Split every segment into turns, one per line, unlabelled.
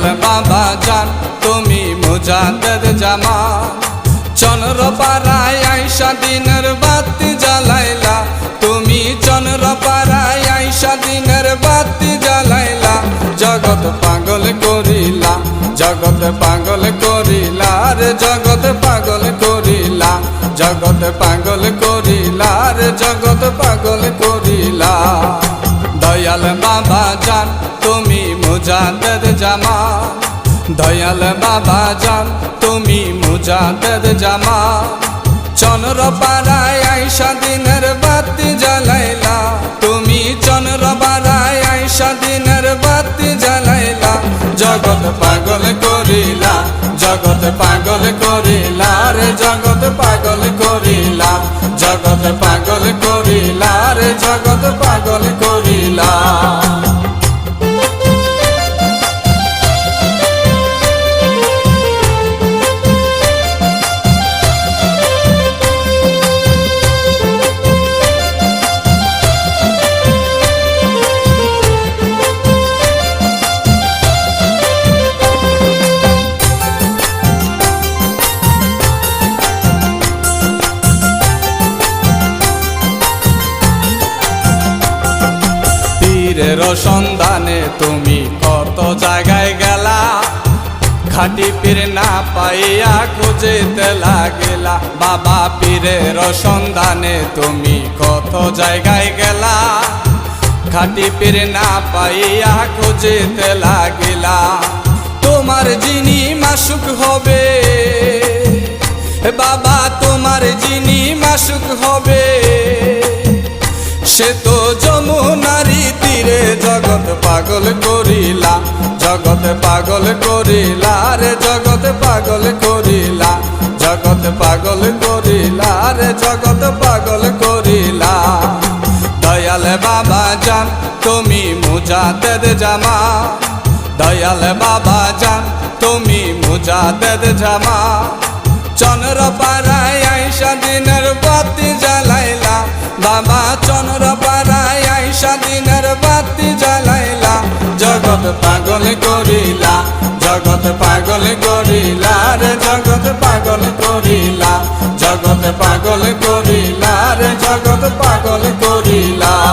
বাবা জান, তুমি মুজাদ্দেদ জামান চন্দ্র পাড়ায় আইসা দিনের বাতি জ্বালাইলা। তুমি চন্দ্র পাড়ায় আইসা দিনের বাতি জ্বালাইলা। জগৎ পাগল করিলা, জগৎ পাগল করিলা রে, জগৎ পাগল করিলা। জগৎ পাগল করিলা রে, জগৎ পাগল করিলা। দয়াল বাবা জান, তুমি মুজাদ্দেদ জামান দয়াল বাবা জান তুমি মুজাদ্দেদ জামান চন্দ্র পাড়ায় আইসা দিনের বাতি জ্বালাইলা। তুমি চন্দ্র পাড়ায় আইসা দিনের বাতি জ্বালাইলা। জগৎ পাগল করিলা, জগৎ পাগল করিলা রে, জগৎ পাগল করিলা। জগৎ পাগল করিলা রে, জগৎ পাগল করিলা। সন্ধানে তুমি কত জায়গায় গেলা? খাটি পীর না পাইয়া খুঁজেতে লাগেলা। বাবা পীরের সন্ধানে তুমি কত জায়গায় গেলা? খাটি পীর না পাইয়া খুঁজেতে লাগিলা। তোমার যিনি মাসুক হবে। বাবা, তোমার যিনি মাসুক হবে। সে তো যমুনারি তীরে জগৎ পাগল করিলা, জগৎ পাগল করিলা রে, জগৎ পাগল করিলা, জগৎ পাগল করিলা রে, জগৎ পাগল করিলা। দয়াল বাবা জান, তুমি মুজাদ্দেদ জামা। দয়াল বাবা জান, তুমি মুজাদ্দেদ জামা। চন্দ্র পাড়ায় আইসা দিনের বাতি জ্বালাইলা, বাবা পাগল করিলা রে জগৎ পাগল করিলা জগৎ পাগল করিলা রে জগৎ পাগল করিলা।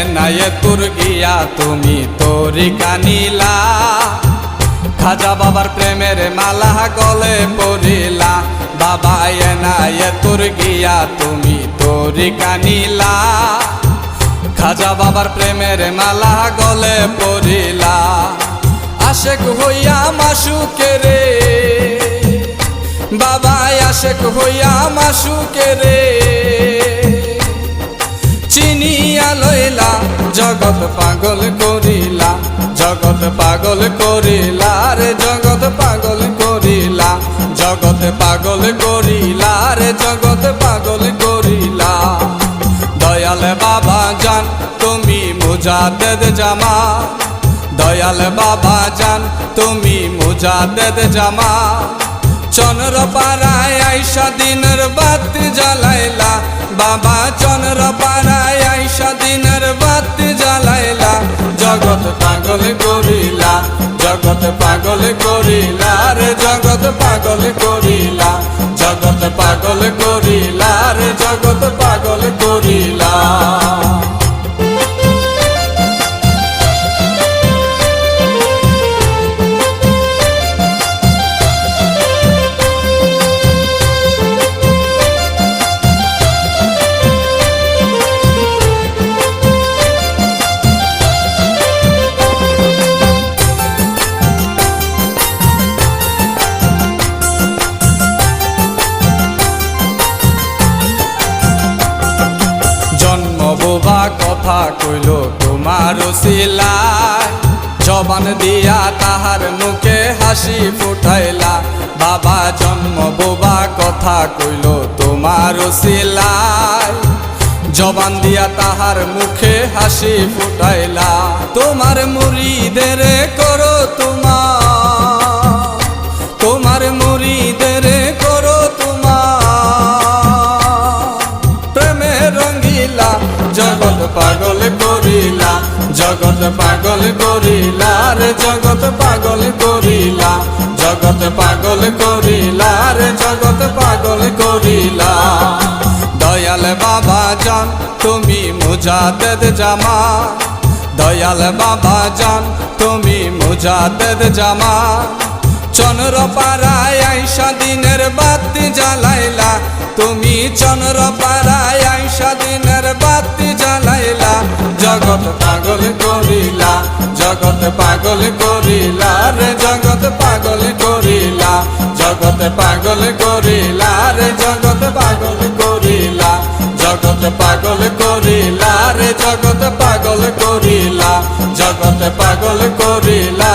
এনায়ে তোর গিয়া তুমি তোরি কানিলা। খাজা বাবার প্রেমের মালা গলে পড়িলা। বাবা এনায়ে তোর গিয়া তুমি তোরি কানিলা। খাজা বাবার প্রেমের মালা গলে পড়িলা। আশেক হইয়া মাসুকে রে। বাবা আশেক হইয়া মাসুকে রে। চিনিয়া লইলা জগৎ পাগল করিলা, জগৎ পাগল করিলা রে, জগৎ পাগল করিলা, জগৎ পাগল করিলা রে, জগৎ পাগল করিলা। দয়াল বাবা জান, তুমি মুজাদ্দেদ জামা দয়াল বাবা জান, তুমি মুজাদ্দেদ জামা চন্দ্র পাড়ায় আইসা দিনের বাতি জ্বালাইলা। বাবা চন্দ্র পাড়ায় আইসা দিনের বাতি জ্বালাইলা। জগৎ পাগল করিলা, জগৎ পাগল করিলা রে, জগৎ পাগল করিলা, জগৎ পাগল করিলা। কথা কইল তোমার শিলায় জবান দিয়া তাহার মুখে হাসি ফুটাইলা। বাবা জন্ম বোবা কথা কইল তোমার সিলাই জবান দিয়া তাহার মুখে হাসি ফুটাইলা। তোমার মুড়িদের করো তোমার পাগল করিলা রে জগৎ পাগল করিলা জগৎ পাগল করিলা রে জগৎ পাগল করিলা দয়াল বাবা জান তুমি মুজাদেদ জামা দয়াল বাবা জান তুমি মুজাদেদ জামা চন্দ্র পাড়ায় আইসা দিনের বাতি জ্বালাইলা, তুমি চন্দ্র পাড়ায় আইসা দিনের বাতি জগৎ পাগল করিলা রে জগৎ পাগল করিলা। জগৎ পাগল করিলা রে জগৎ পাগল করিলা। জগৎ পাগল করিলা রে জগৎ পাগল করিলা। জগৎ পাগল করিলা